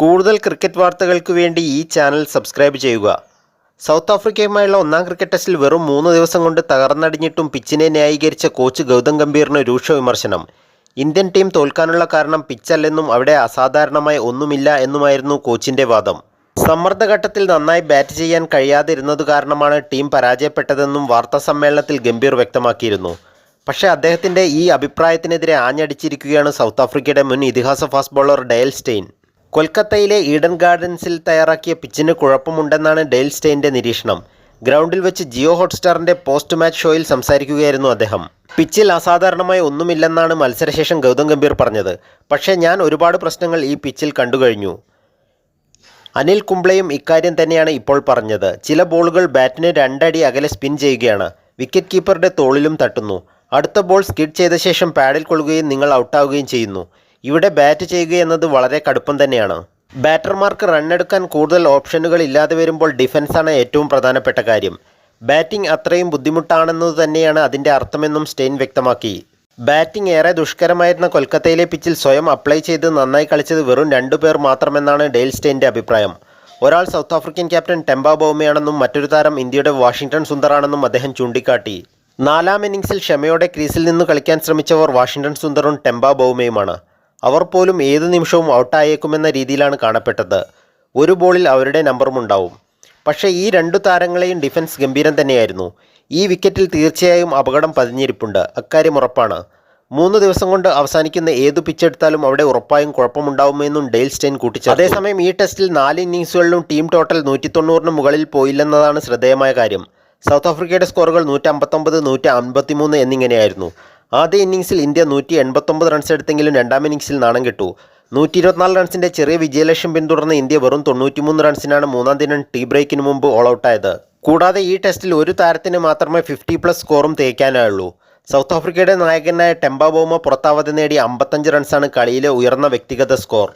കൂടുതൽ ക്രിക്കറ്റ് വാർത്തകൾക്ക് വേണ്ടി ഈ ചാനൽ സബ്സ്ക്രൈബ് ചെയ്യുക. സൗത്ത് ആഫ്രിക്കയുമായുള്ള ഒന്നാം ക്രിക്കറ്റ് ടെസ്റ്റിൽ വെറും മൂന്ന് ദിവസം കൊണ്ട് തകർന്നടിഞ്ഞിട്ടും പിച്ചിനെ ന്യായീകരിച്ച കോച്ച് ഗൗതം ഗംഭീറിന് രൂക്ഷ വിമർശനം. ഇന്ത്യൻ ടീം തോൽക്കാനുള്ള കാരണം പിച്ചല്ലെന്നും അവിടെ അസാധാരണമായി ഒന്നുമില്ല എന്നുമായിരുന്നു കോച്ചിന്റെ വാദം. സമ്മർദ്ദഘട്ടത്തിൽ നന്നായി ബാറ്റ് ചെയ്യാൻ കഴിയാതിരുന്നത് കാരണമാണ് ടീം പരാജയപ്പെട്ടതെന്നും വാർത്താസമ്മേളനത്തിൽ ഗംഭീർ വ്യക്തമാക്കിയിരുന്നു. പക്ഷേ അദ്ദേഹത്തിന്റെ ഈ അഭിപ്രായത്തിനെതിരെ ആഞ്ഞടിച്ചിരിക്കുകയാണ് സൗത്ത് ആഫ്രിക്കയുടെ മുൻ ഇതിഹാസ ഫാസ്റ്റ് ബോളർ ഡയൽ സ്റ്റെയിൻ. കൊൽക്കത്തയിലെ ഈഡൻ ഗാർഡൻസിൽ തയ്യാറാക്കിയ പിച്ചിന് കുഴപ്പമുണ്ടെന്നാണ് ഡെയിൽ സ്റ്റെയിന്റെ നിരീക്ഷണം. ഗ്രൗണ്ടിൽ വെച്ച് ജിയോ ഹോട്ട്സ്റ്റാറിന്റെ പോസ്റ്റ് മാച്ച് ഷോയിൽ സംസാരിക്കുകയായിരുന്നു അദ്ദേഹം. പിച്ചിൽ അസാധാരണമായി ഒന്നുമില്ലെന്നാണ് മത്സരശേഷം ഗൗതം ഗംഭീർ പറഞ്ഞത്. പക്ഷേ ഞാൻ ഒരുപാട് പ്രശ്നങ്ങൾ ഈ പിച്ചിൽ കണ്ടുകഴിഞ്ഞു അനിൽ കുംബ്ലയും ഇക്കാര്യം തന്നെയാണ് ഇപ്പോൾ പറഞ്ഞത്. ചില ബോളുകൾ ബാറ്റിന് രണ്ടടി അകലെ സ്പിൻ ചെയ്യുകയാണ്. വിക്കറ്റ് കീപ്പറുടെ തോളിലും തട്ടുന്നു. അടുത്ത ബോൾ സ്കിഡ് ചെയ്ത ശേഷം പാഡിൽ കൊള്ളുകയും നിങ്ങൾ ഔട്ടാവുകയും ചെയ്യുന്നു. ഇവിടെ ബാറ്റ് ചെയ്യുക എന്നത് വളരെ കടുപ്പം തന്നെയാണ്. ബാറ്റർമാർക്ക് റണ്ണെടുക്കാൻ കൂടുതൽ ഓപ്ഷനുകൾ ഇല്ലാതെ വരുമ്പോൾ ഡിഫൻസാണ് ഏറ്റവും പ്രധാനപ്പെട്ട കാര്യം. ബാറ്റിംഗ് അത്രയും ബുദ്ധിമുട്ടാണെന്നത് തന്നെയാണ് അതിന്റെ അർത്ഥമെന്നും സ്റ്റെയിൻ വ്യക്തമാക്കി. ബാറ്റിംഗ് ഏറെ ദുഷ്കരമായിരുന്ന കൊൽക്കത്തയിലെ പിച്ചിൽ സ്വയം അപ്ലൈ ചെയ്ത് നന്നായി കളിച്ചത് വെറും രണ്ടു പേർ മാത്രമെന്നാണ് ഡെയിൽ സ്റ്റെയിന്റെ അഭിപ്രായം. ഒരാൾ സൗത്ത് ആഫ്രിക്കൻ ക്യാപ്റ്റൻ ടെമ്പ ബൗമയാണെന്നും മറ്റൊരു താരം ഇന്ത്യയുടെ വാഷിംഗ്ടൺ സുന്ദറാണെന്നും അദ്ദേഹം ചൂണ്ടിക്കാട്ടി. നാലാം ഇന്നിംഗ്സിൽ ക്ഷമയോടെ ക്രീസിൽ നിന്ന് കളിക്കാൻ ശ്രമിച്ചവർ വാഷിംഗ്ടൺ സുന്ദറും ടെമ്പ ബൗമയുമാണ് അവർ പോലും ഏത് നിമിഷവും ഔട്ടായേക്കുമെന്ന രീതിയിലാണ് കാണപ്പെട്ടത്. ഒരു ബോളിൽ അവരുടെ നമ്പറും ഉണ്ടാവും പക്ഷേ ഈ രണ്ടു താരങ്ങളെയും ഡിഫൻസ് ഗംഭീരം തന്നെയായിരുന്നു. ഈ വിക്കറ്റിൽ തീർച്ചയായും അപകടം പതിഞ്ഞിരിപ്പുണ്ട്. അക്കാര്യം ഉറപ്പാണ്. മൂന്ന് ദിവസം കൊണ്ട് അവസാനിക്കുന്ന ഏതു പിച്ചെടുത്താലും അവിടെ ഉറപ്പായും കുഴപ്പമുണ്ടാവുമെന്നും ഡെയിൽ സ്റ്റെയിൻ കൂട്ടിച്ചേർത്തു. അതേസമയം ഈ ടെസ്റ്റിൽ നാല് ഇന്നിങ്സുകളിലും ടീം ടോട്ടൽ നൂറ്റി തൊണ്ണൂറിന് മുകളിൽ പോയില്ലെന്നതാണ് ശ്രദ്ധേയമായ കാര്യം. സൗത്ത് ആഫ്രിക്കയുടെ സ്കോറുകൾ നൂറ്റി അമ്പത്തൊമ്പത് നൂറ്റി അൻപത്തിമൂന്ന് എന്നിങ്ങനെയായിരുന്നു. ആദ്യ ഇന്നിംഗ്സിൽ ഇന്ത്യ നൂറ്റി എൺപത്തൊമ്പത് റൺസ് എടുത്തെങ്കിലും രണ്ടാം ഇന്നിംഗ്സിൽ നാണം കിട്ടു. നൂറ്റി ഇരുപത്തിനാല് റൺസിന്റെ ചെറിയ വിജയലക്ഷ്യം പിന്തുടർന്ന് ഇന്ത്യ വെറും തൊണ്ണൂറ്റിമൂന്ന് റൺസിനാണ് മൂന്നാം ദിനം ടീ ബ്രേക്കിന് മുമ്പ് ഓൾ ഔട്ടായത് കൂടാതെ ഈ ടെസ്റ്റിൽ ഒരു താരത്തിന് മാത്രമേ ഫിഫ്റ്റി പ്ലസ് സ്കോറും തേക്കാനായുള്ളൂ. സൗത്ത് ആഫ്രിക്കയുടെ നായകനായ ടെമ്പ ബോമ പുറത്താവാതെ നേടിയ അമ്പത്തഞ്ച് റൺസാണ് കളിയിലെ ഉയർന്ന വ്യക്തിഗത സ്കോർ